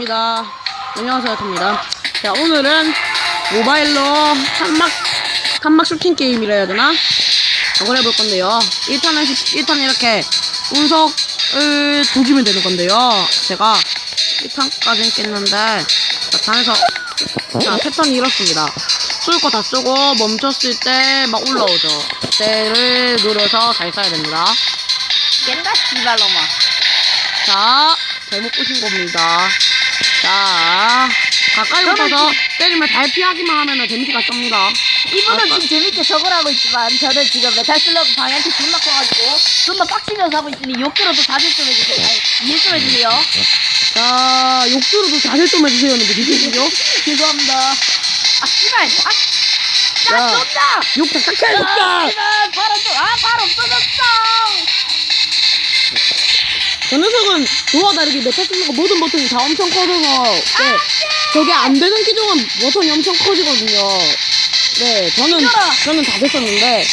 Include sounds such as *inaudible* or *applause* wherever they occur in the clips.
토입니다. 안녕하세요, 토입니다. 자, 오늘은 모바일로 탄막, 탄막 슈팅 게임이라 해야 되나? 그걸 해볼 건데요. 1탄은, 1탄 이렇게 운석을 조지면 되는 건데요. 제가 1탄까지는 깼는데, 자, 단에서, 자, 패턴이 이렇습니다. 쏠 거 다 쏘고 멈췄을 때 막 올라오죠. 그때를 노려서 잘 쏴야 됩니다. 깬다 씨발로마 자, 잘못 보신 겁니다. 자, 가까이 붙어서 때리면 잘 피하기만 하면 데미지가 쏨니다. 이분은 아, 지금 재밌게 저걸 하고 있지만 저는 지금 메탈 슬러그 방향키 존나 커가지고 존나 빡치면서 하고 있으니 욕으로도 자질 좀 해주세요 아니, 이해 좀 해주세요 자, 욕조로도 자세 좀 해주세요. 근데 죄송해요. *laughs* 죄송합니다 아 씨발 아, 야. 야 쏜다 욕 작작해, 아 욕자! 씨발 발 없어 아발 없어졌어 저 녀석은 저와 다르게 메타슬러가 모든 버튼이 다 엄청 커져서, 네, 저게 안 되는 기종은 버튼이 엄청 커지거든요. 네, 저는. 저는 다 됐었는데,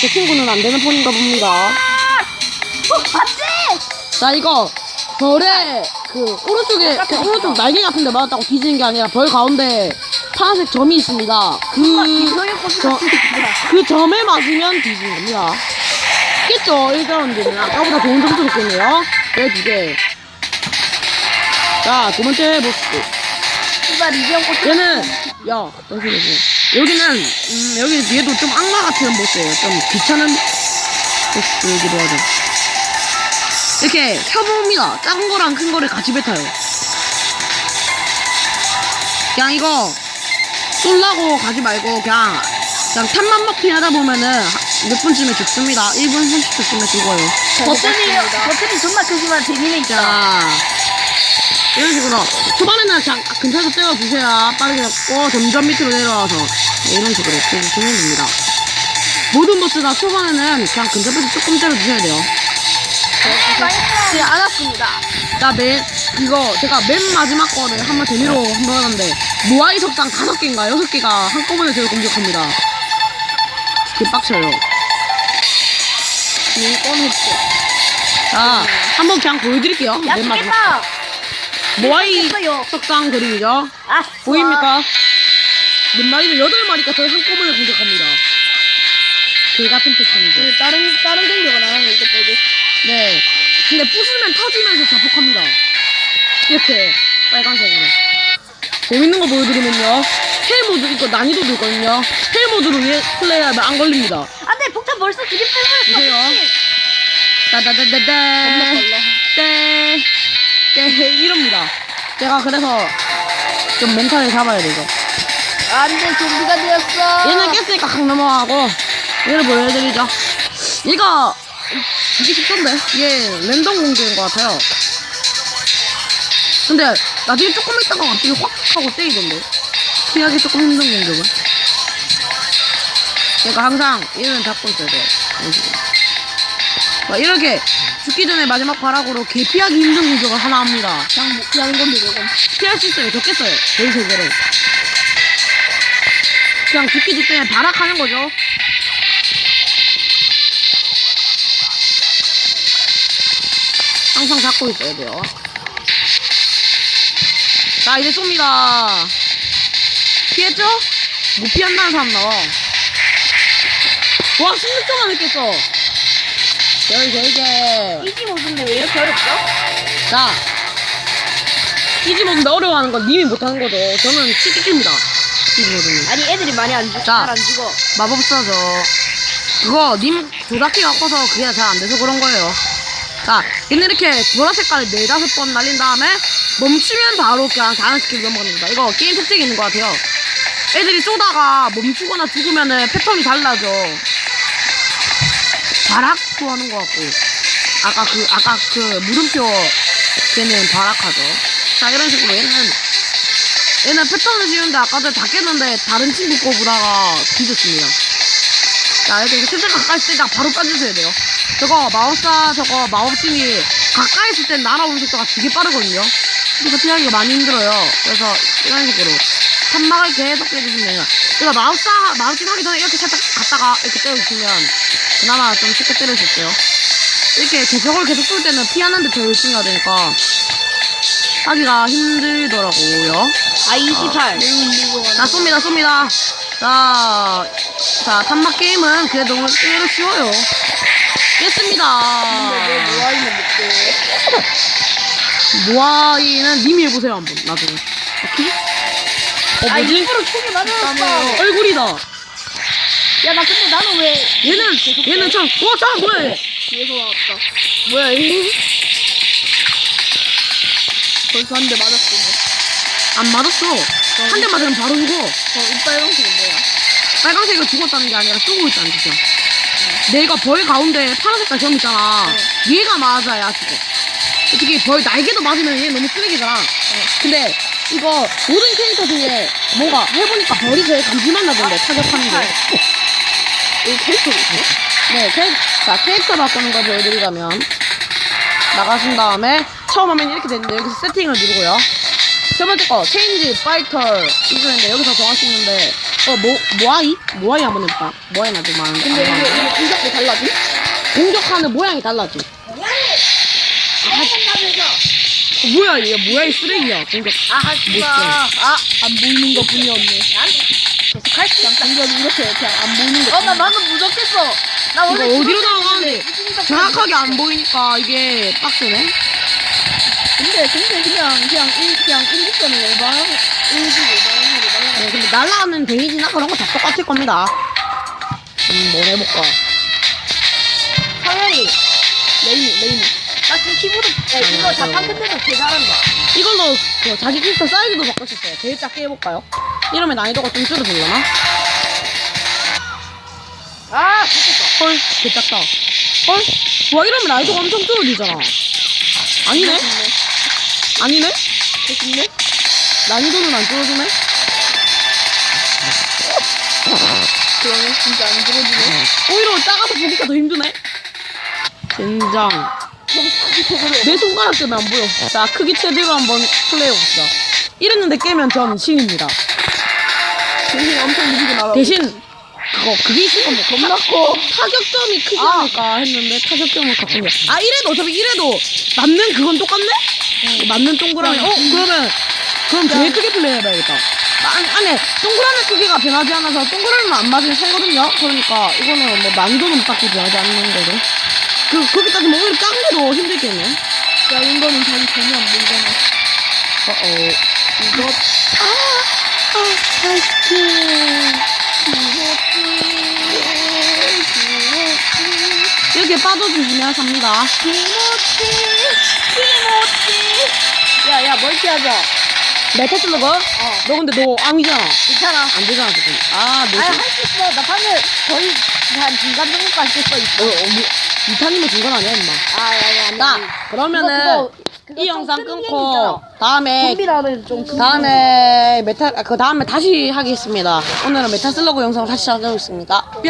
제 친구는 안 되는 폰인가 봅니다. 어 맞지? 자 이거 벌에 그 오른쪽에 그 오른쪽 날개 같은데 맞았다고 뒤지는 게 아니라 벌 가운데 파란색 점이 있습니다. 그, 저- 그 점에 맞으면 뒤지는 겁니다. 깼죠? 1라운드는 아까보다 좋은 점수 줬겠네요. 네, 두 개. 자, 두 번째 보스. 씨발 이병 코스 얘는, 야, 잠시만요. 여기는, 음, 여기 얘도 좀 악마 같은 보스예요. 좀 귀찮은 보스이기도 하죠. 이렇게 켜봅니다. 작은 거랑 큰 거를 같이 뱉어요. 그냥 이거 쏠라고 가지 말고 그냥 그냥 탑만 먹긴 하다 보면은 몇 분쯤에 죽습니다. 1분 30초쯤에 죽어요. 버튼이 버튼이 존나 크지만 재미는 있다 자, 이런 식으로 초반에는 그냥 근처에서 때려주세요. 빠르게 잡고 점점 밑으로 내려와서 네, 이런 식으로 때려주시면 됩니다. 모든 보스가 초반에는 그냥 근접에서 조금 때려주셔야 돼요. 네 알았습니다 자, 맨, 이거, 제가 맨 마지막 거를 한번 재미로 한번 하는데, 모아이 석상 다섯 개인가 여섯 개가 한꺼번에 저를 공격합니다. 그 빡쳐요. 이건 했지 자, 한번 그냥 보여드릴게요. 야맨 마지막. 죽겠다 모아이 죽겠어요. 석상 그림이죠. 아 보입니까? 몇 마리가 여덟 마리가 저를 한꺼번에 공격합니다. 그 같은 패턴이죠. 그 다른 다른 공격은 안 하는 이거 빼고 네. 근데 부수면 터지면서 자폭합니다. 이렇게 빨간색으로. 재밌는 거 보여드리면요. 헬 모드 이거 난이도도 있거든요. 헬 모드로 얘 플레이하면 안 걸립니다. 안돼 폭탄 벌써 두개 빼버렸어 보세요. 겁나 따다다다다. 빨라 떼. 떼. 이럽니다. 제가 그래서 좀 멘탈을 잡아야 되죠. 안돼 좀비가 되었어 얘는 깼으니까 강 넘어가고 얘를 보여드리죠. 얘가 되게 쉽던데? 얘 랜덤 공격인 것 같아요. 근데 나중에 조금 있다가 갑자기 확 하고 때리던데. 피하기 조금 힘든 공격은. 그러니까 항상 얘는 잡고 있어야 돼요. 식으로. 막 이렇게 죽기 전에 마지막 발악으로 개 피하기 힘든 공격을 하나 합니다. 그냥 뭐 피하는 건데 저건 피할 수 있어요. 적겠어요. 저희 세계로. 그냥 죽기 직전에 발악하는 거죠. 항상 잡고 있어야 돼요. 자, 이제 쏩니다. 피했죠? 못 피한다는 사람 나와. 와, 16초 만에 깼어. 별, 별, 개. 이지 모드인데 왜 이렇게 어렵죠? 자, 이지 모드인데 어려워하는 건 님이 못하는 거죠. 저는 치키키입니다. 이지 모드는. 아니 애들이 많이 안 죽, 자. 잘안 죽어 마법사죠. 그거 님 조작기가 꺾어서 그게 잘 안 돼서 그런 거예요. 자, 얘는 이렇게 보라 색깔을 네다섯 번 날린 다음에 멈추면 바로 그냥 다른 스킬로 넘어갑니다. 이거 게임 특징이 있는 것 같아요. 애들이 쏘다가 멈추거나 죽으면은 패턴이 달라져. 발악도 하는 것 같고. 아까 그, 아까 그 물음표 걔는 발악하죠. 자, 이런 식으로 얘는 얘는 패턴을 지우는데 아까 전에 다 깼는데 다른 친구 거 보다가 뒤졌습니다. 자, 이렇게 슬슬 가까이 있을 때 바로 빠져줘야 돼요. 저거 마법사 저거 마법진이 가까이 있을 땐 날아오는 속도가 되게 빠르거든요. 그래서 피하기가 많이 힘들어요. 그래서 이런 식으로 탄막을 계속 빼주시면 돼요. 그러니까 마법사 마법진 하기 전에 이렇게 살짝 갔다가 이렇게 때려주시면 그나마 좀 쉽게 때릴 수 있어요. 이렇게 계속을 계속 쏠 때는 피하는데 더 열심히 해야 되니까 하기가 힘들더라고요. 아 28. 자, 쏩니다, 쏩니다. 자, 자, 탄막 게임은 그래도 의외로 쉬워요. 깼습니다. 모아이는 못해. 모아이는 님이 해보세요, 한번, 나중에. 오케이? 어, 아? 일부러 총이 맞았어. 얼굴이다. 야 나 근데 나는 왜 얘는, 얘는 참, 와, 자, 뭐야, 얘. 뒤에서 나왔다. 뭐야 이게? 벌써 한 대 맞았어. 뭐. 안 맞았어. 한 대 맞으면 바로 죽어. 어, 이 빨간색은 뭐야? 빨간색이 죽었다는 게 아니라 쏘고 있다는 뜻이야. 내가 벌 가운데 파란색깔 점 있잖아. 얘가 맞아야 죽어. 솔직히 벌 날개도 맞으면 얘 너무 쓰레기잖아. 근데 이거 모든 캐릭터 중에 뭔가 해보니까 벌이 제일 감질만 나던데 타격하는 게. 여기 캐릭터도 있어? 네, 캐, 자 캐릭터 바꾸는 거 보여드리자면 나가신 다음에 처음 화면 이렇게 되는데 여기서 세팅을 누르고요. 세 번째 거 체인지 파이터 이거 있는데 여기서 정할 수 있는데 어뭐 모아이 모아이 한번 해볼까? 모아이 나도 많은데. 근데 안 이게 나오네. 이게 공격도 달라지? 공격하는 모양이 달라지. 어, 뭐야 얘 뭐야 이 쓰레기야 공격. 아 하지마. 아, 안 보이는 것 뿐이었네. 계속 할수 있어. 공격이 이렇게 그냥 안 보이는 거. 어, 나 방금 무섭겠어. 나 이거 원래 어디로 죽었을 나가는데 정확하게 안 보이니까 이게 빡세네. 근데 근데 그냥 그냥 일 그냥 일기점에 오방 일기 오방으로 날라가. 네, 근데 날라가는 데미지나 그런 거 다 똑같을 겁니다. 음, 뭘 해볼까? 상현이 레이무 레이무. 나 지금 키보드 야, 이거. 자판 근데도 개 잘한다. 이걸로 그 자기 캐릭터 사이즈도 바꿀 수 있어요. 제일 작게 해볼까요? 이러면 난이도가 좀 줄어들려나? 아 좋겠다. 헐, 개 작다. 헐? 와, 이러면 난이도가 엄청 줄어들잖아. 아니네? 아니네? 좋네. 난이도는 안 줄어드네? 그러네 진짜 안 들어주네. 오히려 작아서 보기가 더 힘드네? 젠장. 내 손가락 때문에 안 보여. 자, 크기 최대로 한번 플레이해봅시다. 이랬는데 깨면 전 신입니다. 정신이 엄청 무지개 날아. 대신, 그거, 그게 있을 겁니다. 겁나 커. 타격점이 크지 아. 않을까 했는데 타격점을 갖고 있네. 아 이래도 어차피 이래도 맞는 그건 똑같네? 맞는 동그라미. 어 그러면 그럼 제일 크게 플레이해봐야겠다. 안, 안에 동그라미 크기가 변하지 않아서 동그라미만 안 맞으면 살거든요. 그러니까 이거는 뭐 난이도는 딱히 변하지 않는 거로. 그 오히려 작은 게더 힘들겠네. 작은 거는 자기 전혀 안 보이잖아. 어어. 이거 아, 아, 아이스크림. 이렇게 빠져주시면 삽니다. 김치 김치 야야 멀티 하자 메타 슬러거? 어 너 근데 너 앙이잖아. 괜찮아 안 되잖아, 지금. 아, 너. 아니 지금- 할수 있어 나 방금 거의 한 중간 정도까지 쓸수 어, 있어 어, 뭐, 이타님은 중간 아니야, 임마. 아야야 아니 자, 아니. 그러면은 그거, 그거 이좀 영상 큰 끊고. 다음에 좀비라는 좀큰 다음에 메타 아, 그 다음에 다시 하겠습니다. 오늘은 메타 슬러그 영상을 다시 시작하겠습니다. 뿅.